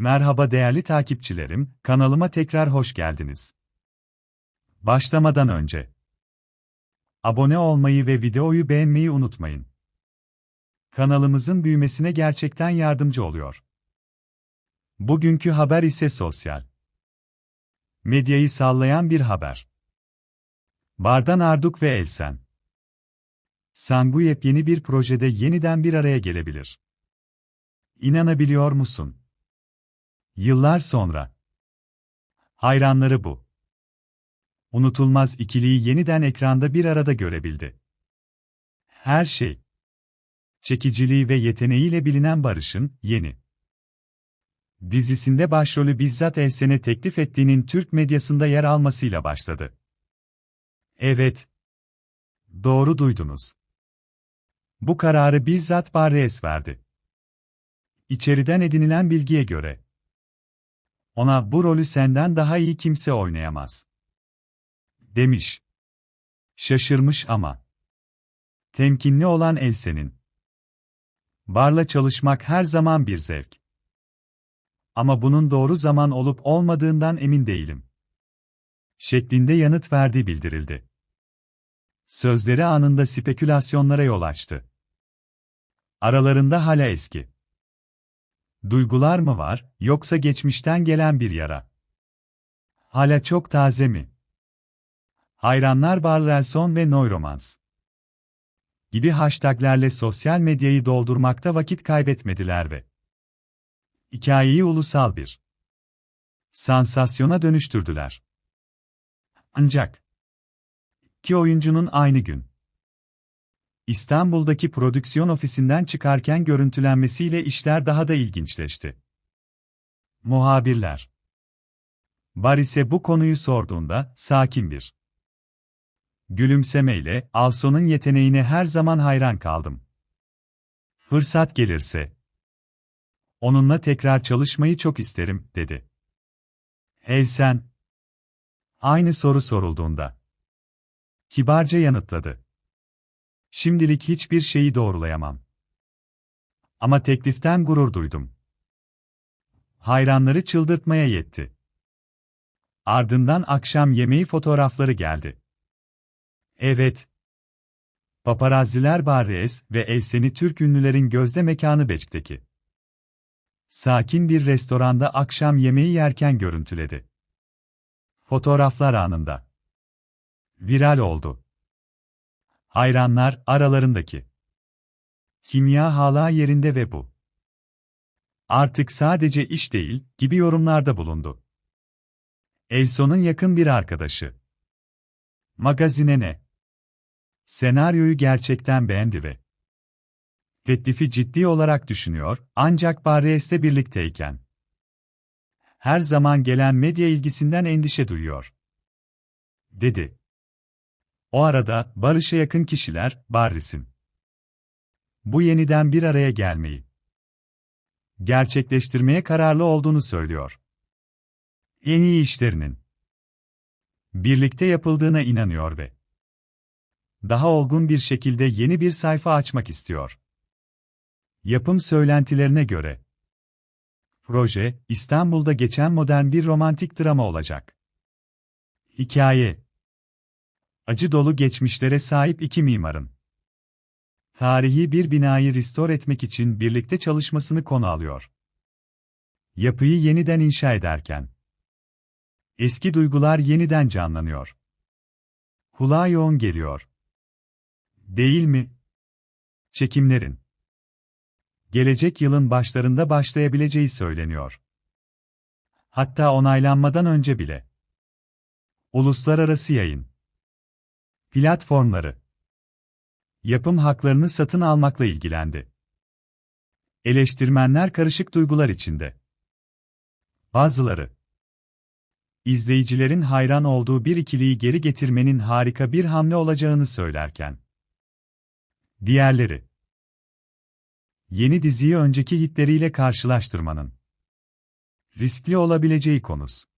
Merhaba değerli takipçilerim, kanalıma tekrar hoş geldiniz. Başlamadan önce abone olmayı ve videoyu beğenmeyi unutmayın. Kanalımızın büyümesine gerçekten yardımcı oluyor. Bugünkü haber ise sosyal. Medyayı sallayan bir haber. Bardan Arduk ve Elsen. Sangu yepyeni bir projede yeniden bir araya gelebilir. İnanabiliyor musun? Yıllar sonra. Hayranları bu. Unutulmaz ikiliyi yeniden ekranda bir arada görebildi. Her şey. Çekiciliği ve yeteneğiyle bilinen Barış'ın, yeni. Dizisinde başrolü bizzat Elsen'e teklif ettiğinin Türk medyasında yer almasıyla başladı. Evet. Doğru duydunuz. Bu kararı bizzat Barres verdi. İçeriden edinilen bilgiye göre, ona bu rolü senden daha iyi kimse oynayamaz. Demiş. Şaşırmış ama. Temkinli olan Elsen'in. Barla çalışmak her zaman bir zevk. Ama bunun doğru zaman olup olmadığından emin değilim. Şeklinde yanıt verdiği bildirildi. Sözleri anında spekülasyonlara yol açtı. Aralarında hala eski. Duygular mı var, yoksa geçmişten gelen bir yara? Hala çok taze mi? Hayranlar Barrelson ve Neuromans gibi hashtaglerle sosyal medyayı doldurmakta vakit kaybetmediler ve hikayeyi ulusal bir sansasyona dönüştürdüler. Ancak iki oyuncunun aynı gün İstanbul'daki prodüksiyon ofisinden çıkarken görüntülenmesiyle işler daha da ilginçleşti. Muhabirler Baris'e bu konuyu sorduğunda, sakin bir gülümsemeyle, Alson'un yeteneğine her zaman hayran kaldım. Fırsat gelirse, onunla tekrar çalışmayı çok isterim, dedi. Elsen, aynı soru sorulduğunda, kibarca yanıtladı. Şimdilik hiçbir şeyi doğrulayamam. Ama tekliften gurur duydum. Hayranları çıldırtmaya yetti. Ardından akşam yemeği fotoğrafları geldi. Evet. Paparazziler Barres ve Elsen'i Türk ünlülerin gözde mekanı Beçik'teki. Sakin bir restoranda akşam yemeği yerken görüntüledi. Fotoğraflar anında. Viral oldu. Hayranlar aralarındaki. Kimya hala yerinde ve bu. Artık sadece iş değil, gibi yorumlarda bulundu. Elson'un yakın bir arkadaşı. Magazine ne? Senaryoyu gerçekten beğendi ve teklifi ciddi olarak düşünüyor, ancak Barres'le birlikteyken her zaman gelen medya ilgisinden endişe duyuyor. Dedi. O arada, barışa yakın kişiler, Barris'in bu yeniden bir araya gelmeyi gerçekleştirmeye kararlı olduğunu söylüyor. En iyi işlerinin birlikte yapıldığına inanıyor ve daha olgun bir şekilde yeni bir sayfa açmak istiyor. Yapım söylentilerine göre proje İstanbul'da geçen modern bir romantik drama olacak. Hikaye acı dolu geçmişlere sahip iki mimarın tarihi bir binayı restore etmek için birlikte çalışmasını konu alıyor. Yapıyı yeniden inşa ederken eski duygular yeniden canlanıyor. Kulağa yoğun geliyor. Değil mi? Çekimlerin gelecek yılın başlarında başlayabileceği söyleniyor. Hatta onaylanmadan önce bile. Uluslararası yayın platformları yapım haklarını satın almakla ilgilendi. Eleştirmenler karışık duygular içinde. Bazıları izleyicilerin hayran olduğu bir ikiliyi geri getirmenin harika bir hamle olacağını söylerken diğerleri yeni diziyi önceki hitleriyle karşılaştırmanın riskli olabileceği konusu.